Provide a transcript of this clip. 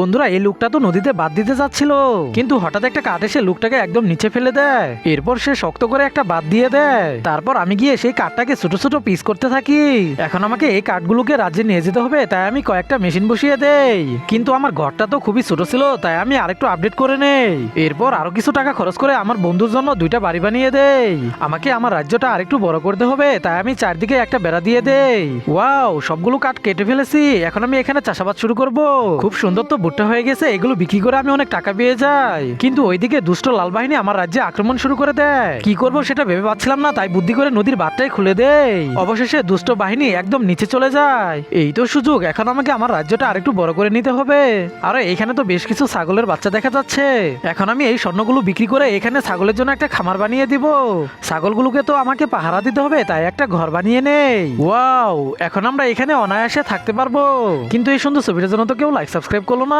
বন্ধুরা, এই লোকটা তো নদীতে বাদ দিতে যাচ্ছিল। কিন্তু হঠাৎ একটা কাঠ এসে লোকটাকে একদম নিচে ফেলে দেয়। এরপর সে শক্ত করে একটা বাদ দিয়ে দেয়। তারপর আমি গিয়ে সেই কাঠটাকে ছোট ছোট পিস করতে থাকি। এখন আমাকে এই কাঠগুলোকে রাজ্যে নিয়ে যেতে হবে, তাই আমি কয়েকটা মেশিন বসিয়ে দেই। কিন্তু আমার ঘরটা তো খুবই ছোট ছিল, তাই আমি আরেকটু আপডেট করে নেই। এরপর আরও কিছু টাকা খরচ করে আমার বন্ধুর জন্য দুইটা বাড়ি বানিয়ে দেই। আমাকে আমার রাজ্যটা আরেকটু বড় করতে হবে, তাই আমি চারদিকে একটা বেড়া দিয়ে দেই। ওয়াও, সবগুলো কাঠ কেটে ফেলেছি। এখন আমি এখানে চাষাবাদ শুরু করব। খুব সুন্দর তো ভুট্টা হয়ে গেছে, এগুলো বিক্রি করে আমি অনেক টাকা পেয়ে যাই। কিন্তু ওইদিকে দুষ্ট লাল বাহিনী আমার রাজ্যে আক্রমণ শুরু করে দেয়। কি করব সেটা ভেবে পাচ্ছিলাম না, তাই বুদ্ধি করে নদীর বাঁধটাই খুলে দেই। অবশেষে দুষ্ট বাহিনী একদম নিচে চলে যায়। এই তো সুযোগ, এখন আমাকে আমার রাজ্যটা আরেকটু বড় করে নিতে হবে। আর এইখানে তো বেশ কিছু ছাগলের বাচ্চা দেখা যাচ্ছে। এখন আমি এই স্বর্ণগুলো বিক্রি করে এখানে ছাগলের জন্য একটা খামার বানিয়ে দিব। ছাগলগুলোকে তো আমাকে পাহারা দিতে হবে, তাই একটা ঘর বানিয়ে নেই। ওয়াও, এখন আমরা এখানে অনায়াসে থাকতে পারব। কিন্তু এই সুন্দর ছবিটার জন্য তো কেউ লাইক সাবস্ক্রাইব করল না।